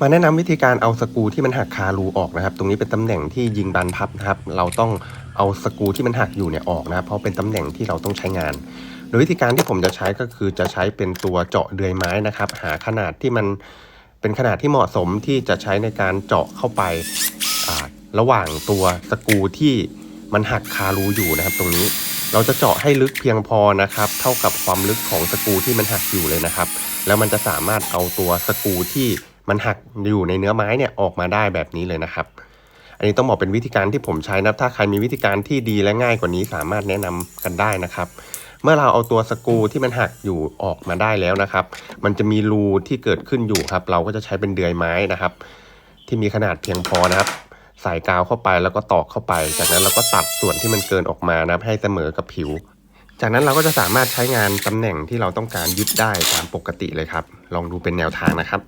มาแนะนำวิธีการเอาสกูที่มันหักคารูออกนะครับ ตรงนี้เป็นตำแหน่งที่ยิงบานพับนะครับ เราต้องเอาสกูที่มันหักอยู่เนี่ยออกนะครับ เพราะเป็นตำแหน่งที่เราต้องใช้งาน โดยวิธีการที่ผมจะใช้ก็คือจะใช้เป็นตัวเจาะเดือยไม้นะครับ หาขนาดที่มันเป็นขนาดที่เหมาะสมที่จะใช้ในการเจาะเข้าไประหว่างตัวสกูที่มันหักคารูอยู่นะครับ ตรงนี้เราจะเจาะให้ลึกเพียงพอนะครับ เท่ากับความลึกของสกูที่มันหักอยู่เลยนะครับ แล้วมันจะสามารถเอาตัวสกูที่ มันหักอยู่ในเนื้อไม้เนี่ยออกมาได้แบบนี้เลยนะครับ อันนี้ต้องบอกเป็นวิธีการที่ผมใช้นะถ้าใครมีวิธีการที่ดีและง่ายกว่านี้สามารถแนะนำกันได้นะครับ เมื่อเราเอาตัวสกูที่มันหักอยู่ออกมาได้แล้วนะครับ มันจะมีรูที่เกิดขึ้นอยู่ครับ เราก็จะใช้เป็นเดือยไม้นะครับ ที่มีขนาดเพียงพอนะครับใส่กาวเข้าไปแล้วก็ตอกเข้าไป จากนั้นเราก็ตัดส่วนที่มันเกินออกมานะครับให้เสมอกับผิว จากนั้นเราก็จะสามารถใช้งานตำแหน่งที่เราต้องการยึดได้ตามปกติเลยครับ ลองดูเป็นแนวทางนะครับ